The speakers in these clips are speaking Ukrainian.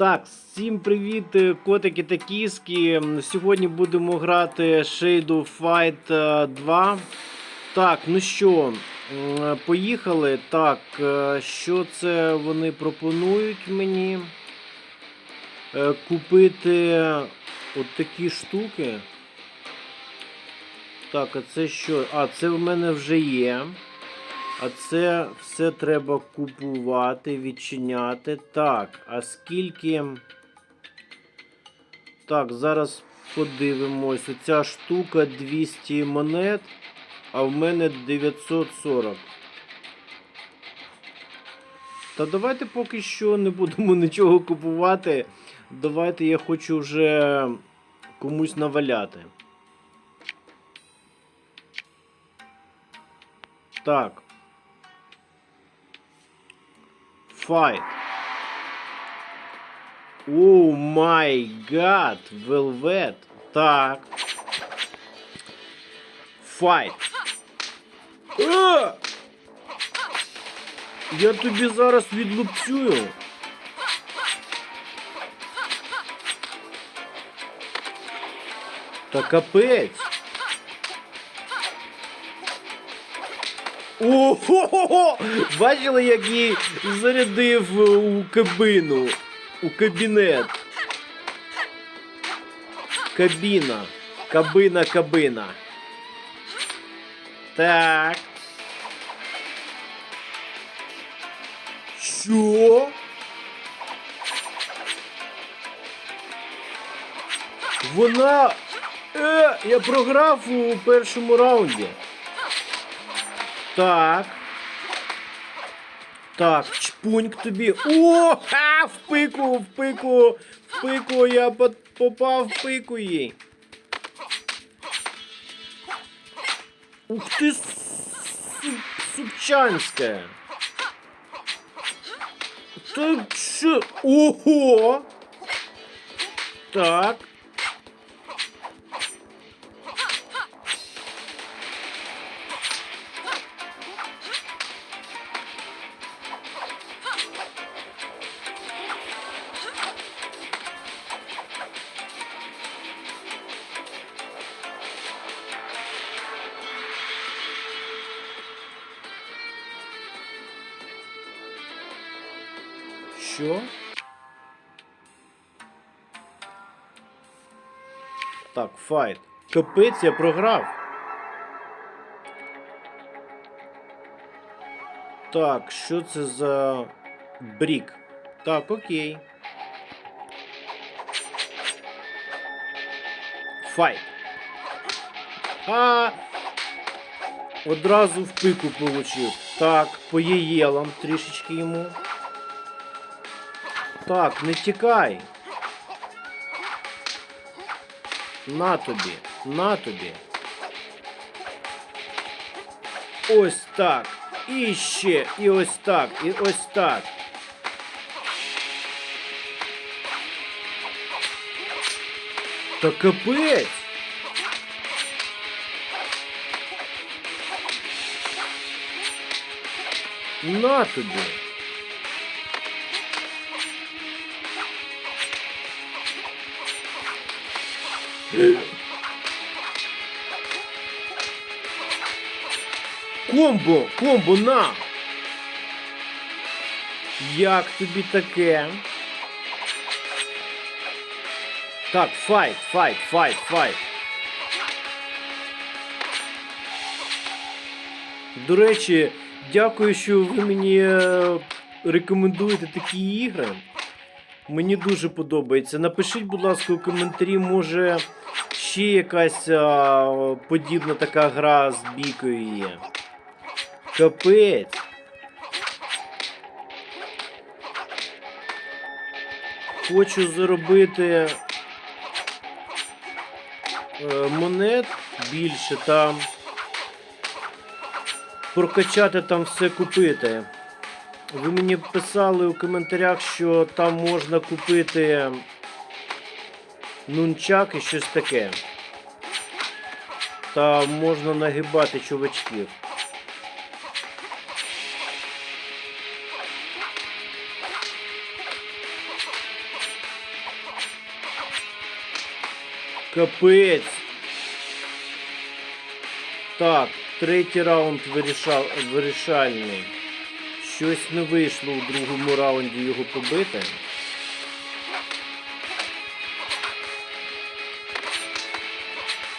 Так, всім привіт, е, котики та кіски. Сьогодні будемо грати Shade Fight е, 2. Так, ну що, поїхали. Так, е, що це вони пропонують мені? Е, Купити от такі штуки. Так, а це що? А, це в мене вже є. А це все треба купувати, відчиняти. Так, а скільки. Так, зараз подивимось. Оця штука 200 монет, а в мене 940. Та давайте поки що не будемо нічого купувати. Давайте я хочу вже комусь наваляти. Так. Fight. О май гад, Velvet. Так. Fight. А! Я тобі зараз відлупцюю. Та капець. Ого! Бачили, як її зарядив у кабину, у кабінет. Кабіна. Кабина, кабина. Так. Що? Вона. Е, я програв у першому раунді. Так. Так, чпуньк тобі. О! Ха! В пику, в пику, в пику, я попав в пику їй. Ух ти, су- супчанська. Та що? Ого! Так. Що? Так, файт. Капець, я програв. Так, що це за брік? Так, окей. Файт. А. Одразу в пику получив. Так, по єєлам трішечки йому. Так, не тікай. На тобі, на тобі. Ось так. І ще, і ось так, і ось так. Та капець. На тобі. Комбо, комбо на. Як тобі таке? Так, файт, файт, файт, файт. До речі, дякую, що ви мені е, рекомендуєте такі ігри. Мені дуже подобається. Напишіть, будь ласка, у коментарі, може ще якась а, подібна така гра з бійкою є. Капець. Хочу заробити е, монет більше та прокачати там все купити. Ви мені писали у коментарях, що там можна купити нунчак і щось таке. Та можна нагибати чувачків. Капець. Так, третій раунд вирішав, вирішальний. Щось не вийшло у другому раунді його побити.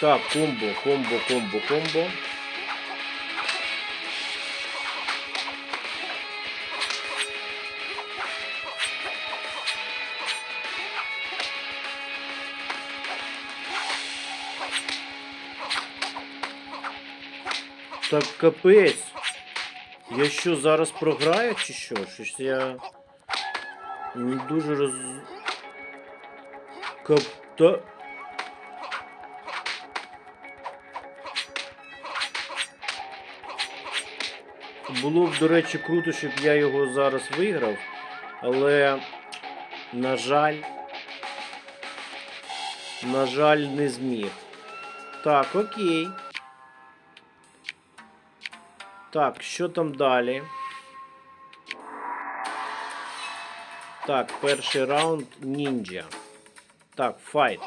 Так, комбо, комбо, комбо, комбо. Так капець. Я що, зараз програю чи що? Щось я не дуже роз. Кап... Та... Було б, до речі, круто, щоб я його зараз виграв, але, на жаль, на жаль, не зміг. Так, окей. Так, що там далі? Так, перший раунд ніндзя. Так, файт.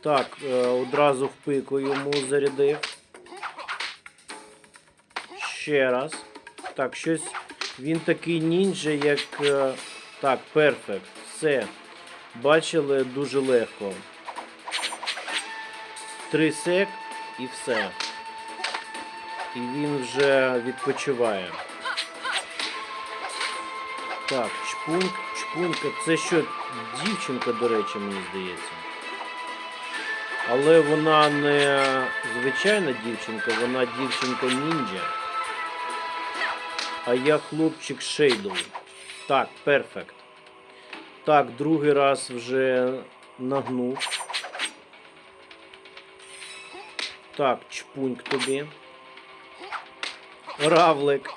Так, е, одразу в пику йому зарядив. Ще раз. Так, щось. Він такий ніндзя, як. е, Так, перфект. Все. Бачили дуже легко. Три сек і все. І він вже відпочиває. Так, чпунк, чпунка. Це що, дівчинка, до речі, мені здається. Але вона не звичайна дівчинка, вона дівчинка ніндзя. А я хлопчик Шейдоу. Так, перфект. Так, другий раз вже нагнув. Так, чпуньк тобі. Равлик.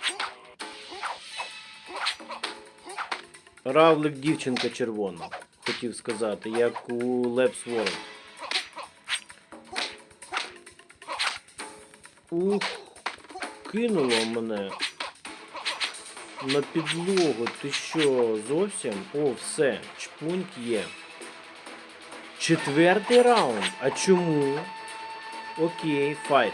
Равлик дівчинка червона. Хотів сказати, як у Лепс World. Ух, кинуло мене на підлогу. Ти що, зовсім? О, все, чпуньк є. Четвертий раунд. А чому? Окей, файт.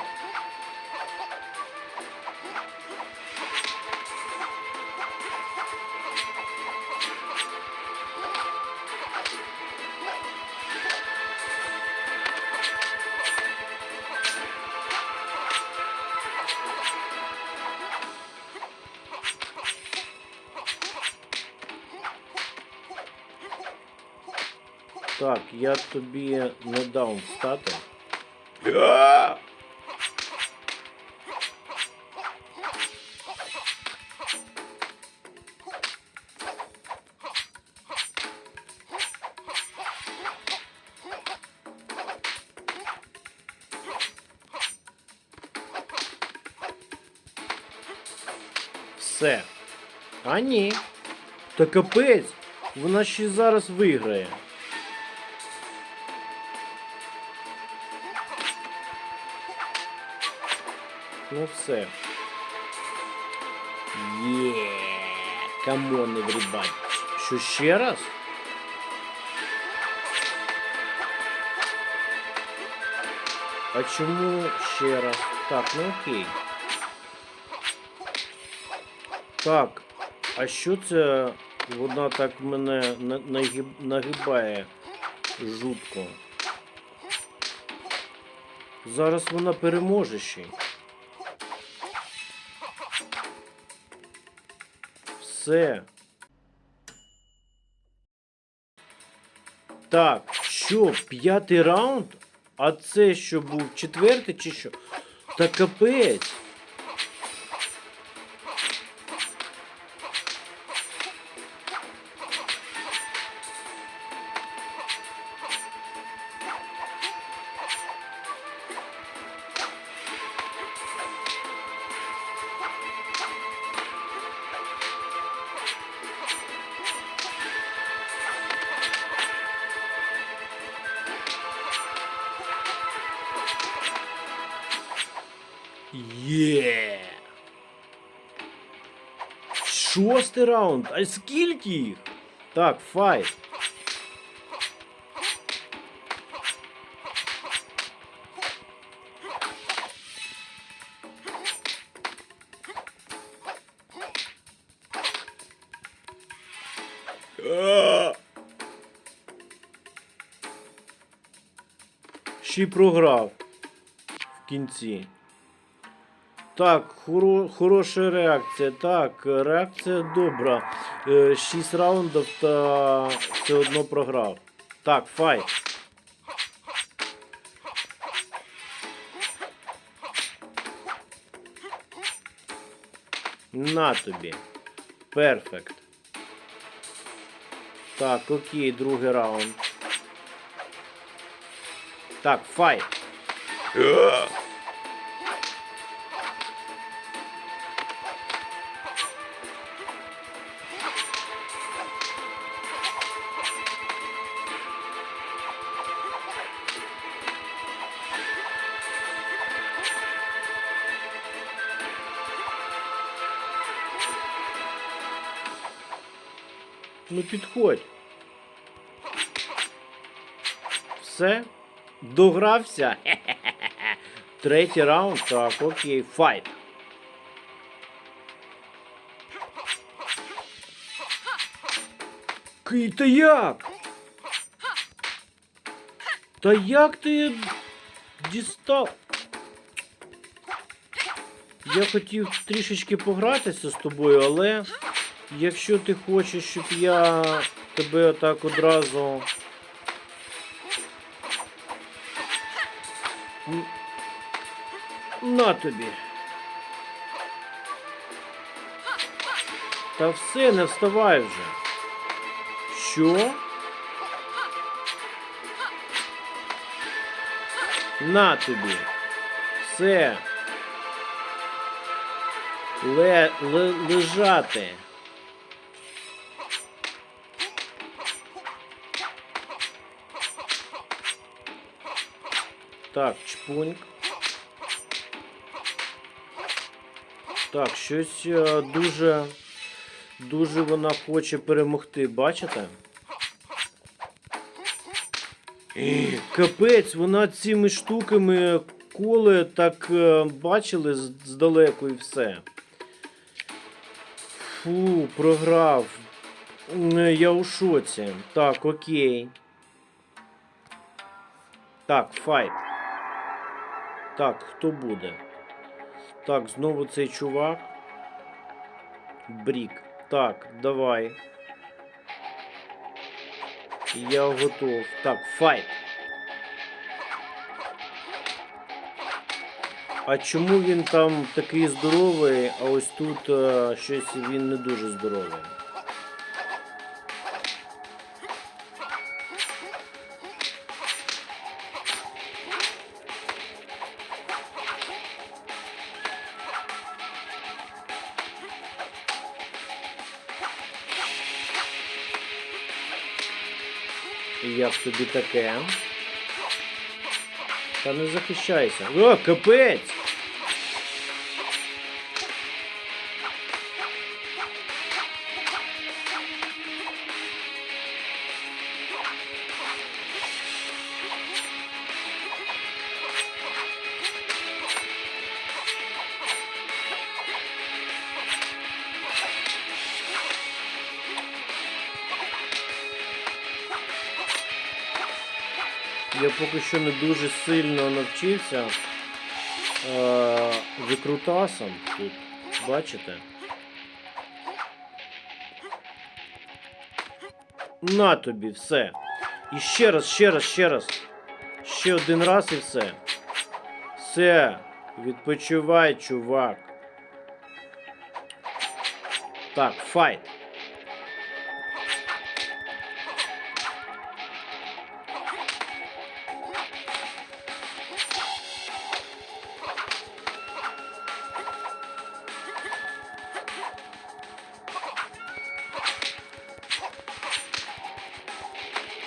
Так, я тобі не дав встати. Все. А ні. Та капець. Вона ще зараз виграє. Ну все. Є. Камон, everybody. Що ще раз? А чому ще раз? Так, ну окей. Так, а що це вона так мене нагиб- нагибає жутко? Зараз вона переможе ще. Все. Так, що, п'ятий раунд? А це що був четвертий чи що? Та капець. Шостий раунд. А скільки їх? Так, файт. Ще й програв в кінці. Так, хоро, хороша реакція. Так, реакція добра. 6 раундів та все одно програв. Так, файт. На тобі. Перфект. Так, окей, другий раунд. Так, файт. Підходь. Все. Догрався. Хе-хе-хе. Третій раунд. Так, окей, файт. Ки- Та як? Та як ти дістав? Я хотів трішечки погратися з тобою, але якщо ти хочеш, щоб я тебе отак одразу. На тобі. Та все, не вставай вже. Що? На тобі. Все. Ле, ле, лежати. Так, чпуньк. Так, щось е, дуже. Дуже вона хоче перемогти, бачите? Капець, вона цими штуками коле так е, бачили здалеку і все. Фу, програв. Я у шоці. Так, окей. Так, файт. Так, хто буде? Так, знову цей чувак. Брік. Так, давай. Я готов. Так, файт. А чому він там такий здоровий, а ось тут е, щось він не дуже здоровий? Як тобі таке? Та не захищайся. О, капець! Я поки що не дуже сильно навчився е, викрутасам тут. Бачите? На тобі, все. І ще раз, ще раз, ще раз. Ще один раз і все. Все. Відпочивай, чувак. Так, файт.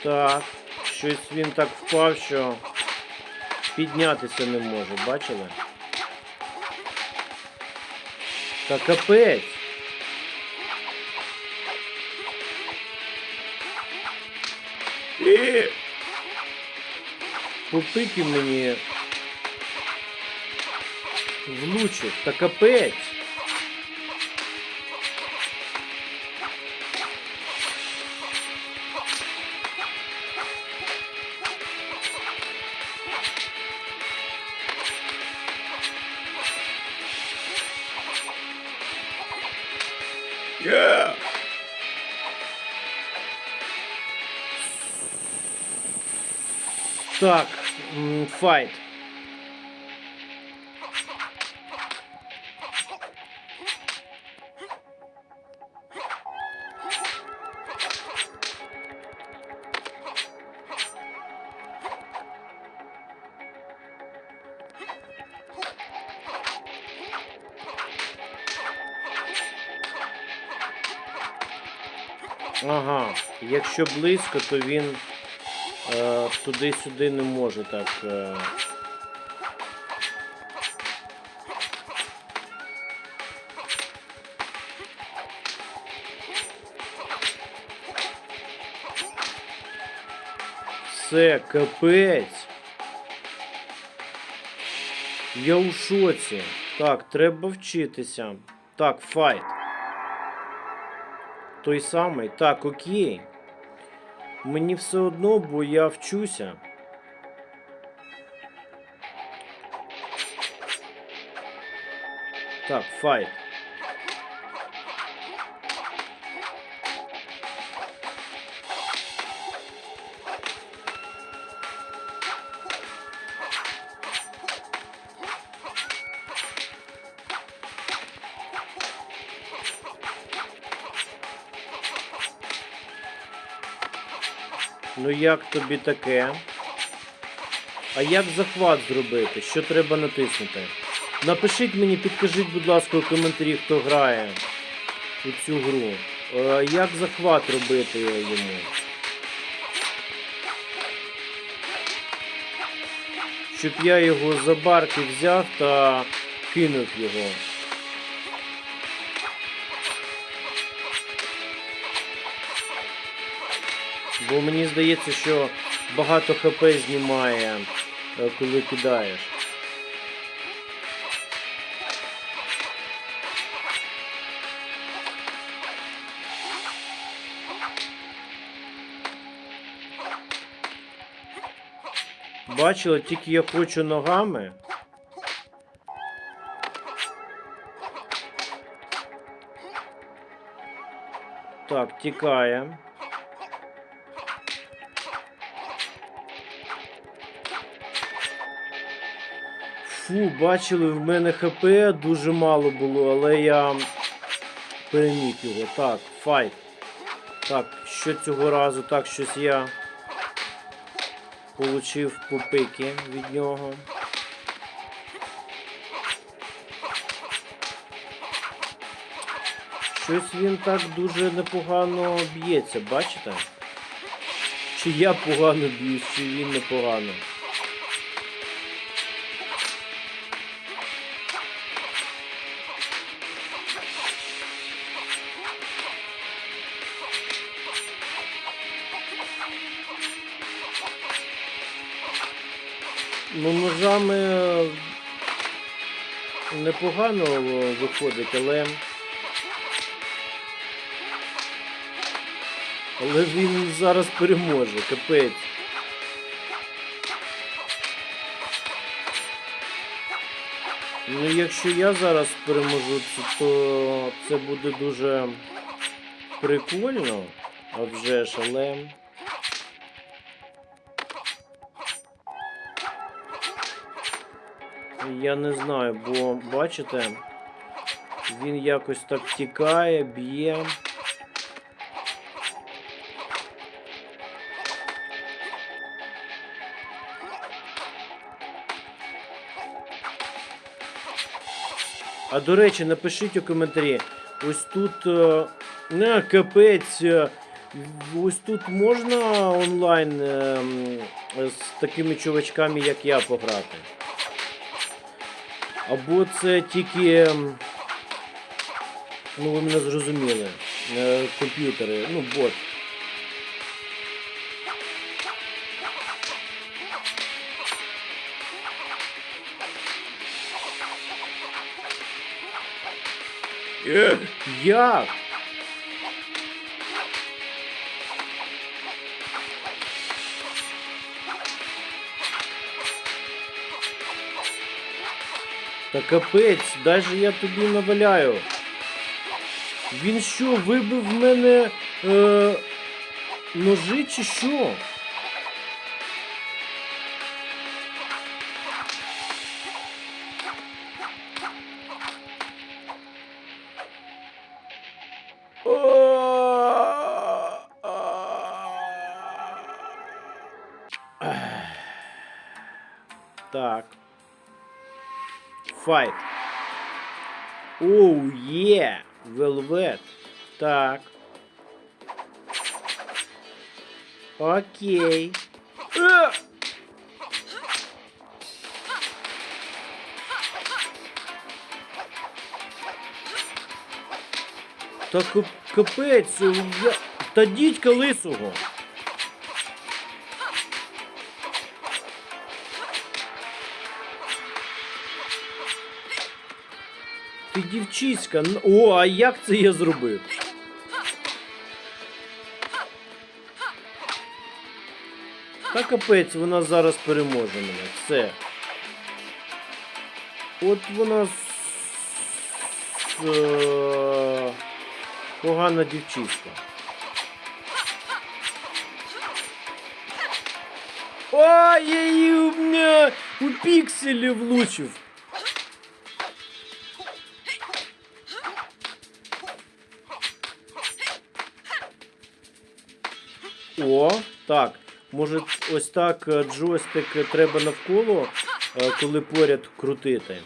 Так, щось він так впав, що піднятися не може, бачили? Та капець. Попики мені влучив, та капець. Так, файт. Ага, якщо близько, то він туди-сюди не може так. Е... Все, капець. Я у шоці. Так, треба вчитися. Так, файт. Той самий. Так, окей. Мені все одно, бо я вчуся. Так, файт. Як тобі таке? А як захват зробити? Що треба натиснути? Напишіть мені, підкажіть, будь ласка, у коментарі, хто грає у цю гру. Е, Як захват робити йому? Щоб я його за барки взяв та кинув його. Бо мені здається, що багато хп знімає, е, коли кидаєш. Бачила, тільки я хочу ногами. Так, тікає. Фу, бачили, в мене ХП дуже мало було, але я переміг його. Так, файт. Так, що цього разу? Так, щось я получив попики від нього. Щось він так дуже непогано б'ється, бачите? Чи я погано б'юсь, чи він непогано. Ножами непогано виходить, але. Але він зараз переможе, капець. Ну, якщо я зараз переможу, то це буде дуже прикольно, а вже ж, але. Я не знаю, бо бачите, він якось так тікає, б'є. А до речі, напишіть у коментарі. Ось тут е, не капець. е, Ось тут можна онлайн е, з такими чувачками, як я, пограти. Або це тільки. Ну, ви мене зрозуміли. е, Комп'ютери, ну, бот. Е, Як? Та капець, даже я тобі наваляю. Він що, вибив в мене е, ножи чи що? Файт. Оу, є! Велвет. Так. Окей. Е! Та кап- капець, та дідька лисого. Ти дівчиська. О, а як це я зробив? Та капець, вона зараз переможе мене. Все. От вона с- с- е, погана дівчиська. Ой, я її у пікселі влучив. О, так. Може, ось так е, джойстик треба навколо, е, коли поряд крутити.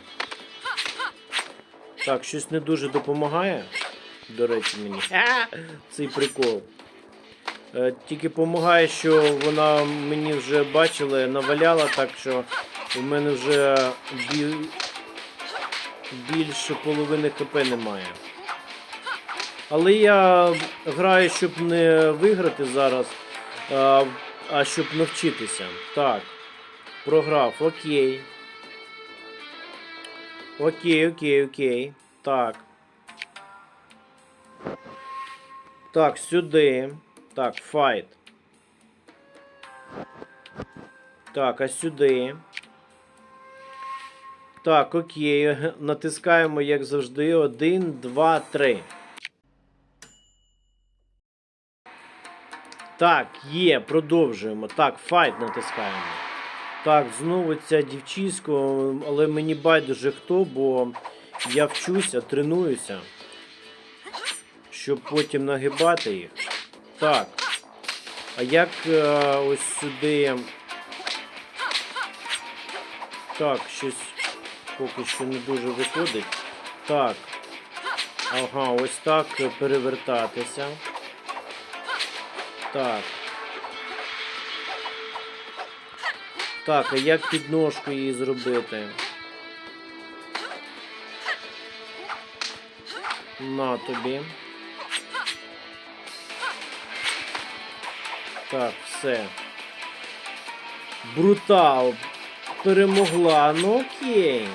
Так, щось не дуже допомагає. До речі, мені. Цей прикол. Е, Тільки допомагає, що вона мені вже бачила, наваляла, так що у мене вже бі... більше половини ХП немає. Але я граю, щоб не виграти зараз, а, а щоб навчитися. Так. Програв, окей. Окей, окей, окей. Так. Так, сюди. Так, файт. Так, а сюди. Так, окей. Натискаємо, як завжди. Один, два, три. Так, є, продовжуємо. Так, файт натискаємо. Так, знову ця дівчиська, але мені байдуже хто, бо я вчуся, тренуюся, щоб потім нагибати їх. Так. А як е, ось сюди. Так, щось поки що не дуже виходить. Так. Ага, ось так перевертатися. Так. Так, а як підножку її зробити? На тобі. Так, все. Брутал. Перемогла. Ну окей.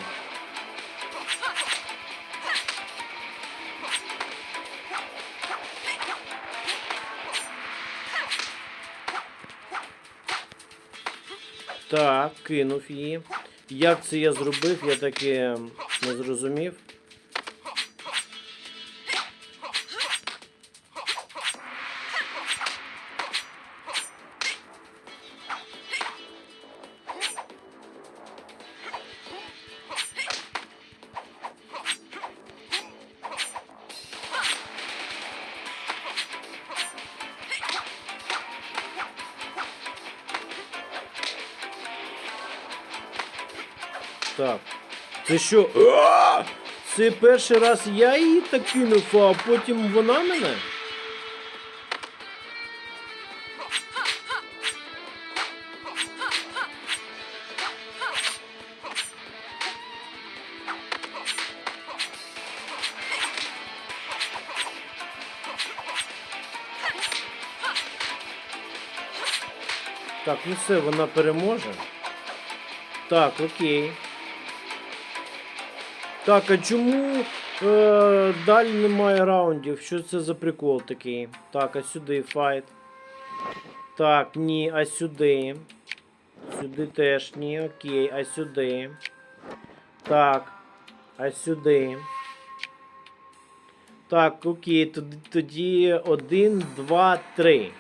Кинув її. Як це я зробив, я таки не зрозумів. Так. Це що? Це перший раз я її так кинув, а потім вона мене? Так, ну все, вона переможе. Так, окей. Так, а чому е, далі немає раундів? Що це за прикол такий? Так, а сюди файт. Так, ні, а сюди. Сюди теж ні, окей, а сюди. Так. А сюди. Так, окей, тоді, тоді один, два, три.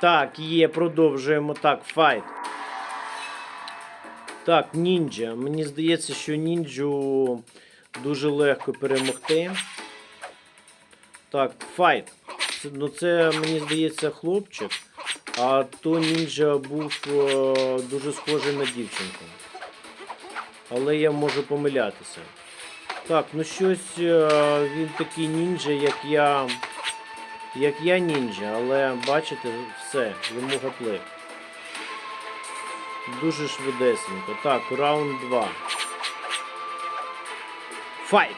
Так, є, продовжуємо. Так, файт. Так, ніндзя. Мені здається, що ніндзю дуже легко перемогти. Так, файт. Це, ну це, мені здається, хлопчик. А то ніндзя був е, дуже схожий на дівчинку. Але я можу помилятися. Так, ну щось е, він такий ніндзя, як я. Як я ніндзя, але бачите, все, йому гаплик. Дуже швидесенько. Так, раунд 2. Файт!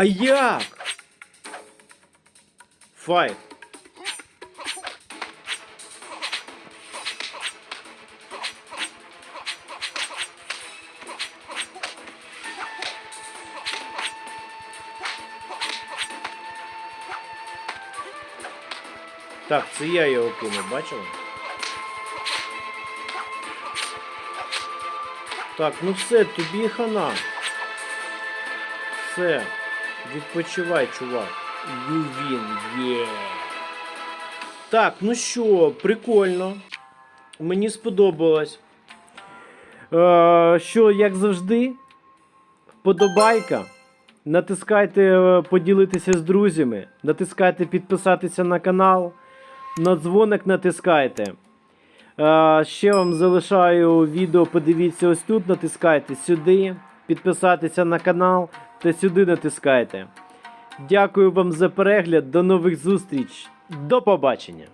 А як? Файт. Так, це я його кинув, бачили? Так, ну все, тобі хана. Все. Відпочивай, чувак. Ювін, є. Так, ну що, прикольно. Мені сподобалось. Е, що, як завжди, вподобайка. Натискайте е, поділитися з друзями. Натискайте підписатися на канал. На дзвоник натискайте. Е, Ще вам залишаю відео, подивіться ось тут, натискайте сюди, підписатися на канал та сюди натискайте. Дякую вам за перегляд, до нових зустріч, до побачення!